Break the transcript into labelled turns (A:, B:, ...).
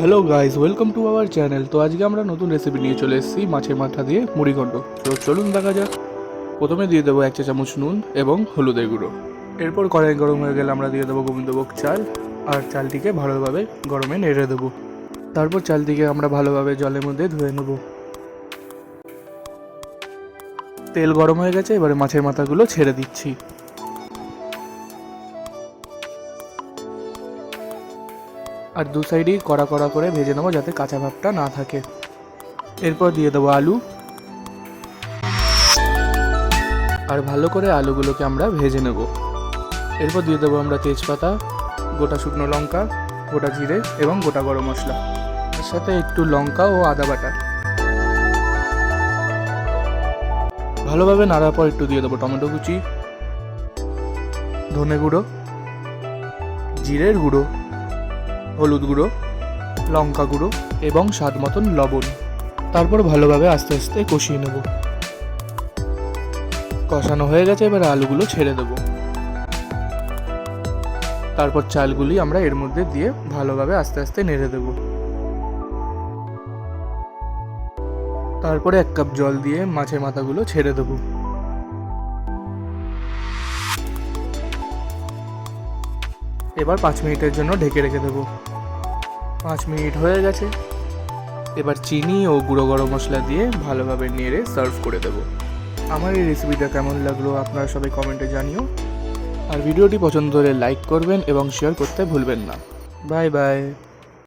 A: Hello guys welcome to our channel তো আজকে আমরা নতুন রেসিপি নিয়ে চলে এসেছি, মাছের মাথা দিয়ে মুড়িঘণ্ট তো চলুন দেখা যাক। প্রথমে দিয়ে দেবো এক চা চামচ নুন এবং হলুদের গুঁড়ো। এরপর কড়াই গরম হয়ে গেলে আমরা দিয়ে দেবো গোবিন্দভোগ চাল, আর চালটিকে ভালোভাবে গরমে নেড়ে দেবো। তারপর চালটিকে আমরা ভালোভাবে জলের মধ্যে ধুয়ে নেব। তেল গরম হয়ে গেছে, এবারে মাছের মাথাগুলো ছেড়ে দিচ্ছি। আর দু সাইডেই কড়া কড়া করে ভেজে নেব যাতে কাঁচা ভাবটা না থাকে। এরপর দিয়ে দেবো আলু। আর ভালো করে আলুগুলোকে আমরা ভেজে নেব। এরপর দিয়ে দেবো আমরা তেজপাতা, গোটা শুকনো লঙ্কা, গোটা জিরে এবং গোটা গরম মশলা। তার সাথে একটু লঙ্কা ও আদা বাটা। ভালোভাবে নাড়ার পর একটু দিয়ে দেবো টমেটো কুচি, ধনে গুঁড়ো, জিরের গুঁড়ো। হলুদ গুঁড়ো, লঙ্কা গুঁড়ো এবং স্বাদ মতন লবণ। তারপর ভালোভাবে আস্তে আস্তে কষিয়ে নেব। কষানো হয়ে গেছে, এবার আলুগুলো ছেড়ে দেব। তারপর চালগুলি আমরা এর মধ্যে দিয়ে ভালোভাবে আস্তে আস্তে নেড়ে দেব। তারপরে এক কাপ জল দিয়ে মাছের মাথাগুলো ছেড়ে দেবো। এবার পাঁচ মিনিটের জন্য ঢেকে রেখে দেবো। পাঁচ মিনিট হয়ে গেছে। এবার চিনি ও গুঁড়ো গরম মশলা দিয়ে ভালোভাবে নেড়ে সার্ভ করে দেবো। আমার এই রেসিপিটা কেমন লাগল আপনারা সবাই কমেন্টে জানিও। আর ভিডিওটি পছন্দ হলে লাইক করবেন এবং শেয়ার করতে ভুলবেন না। Bye bye.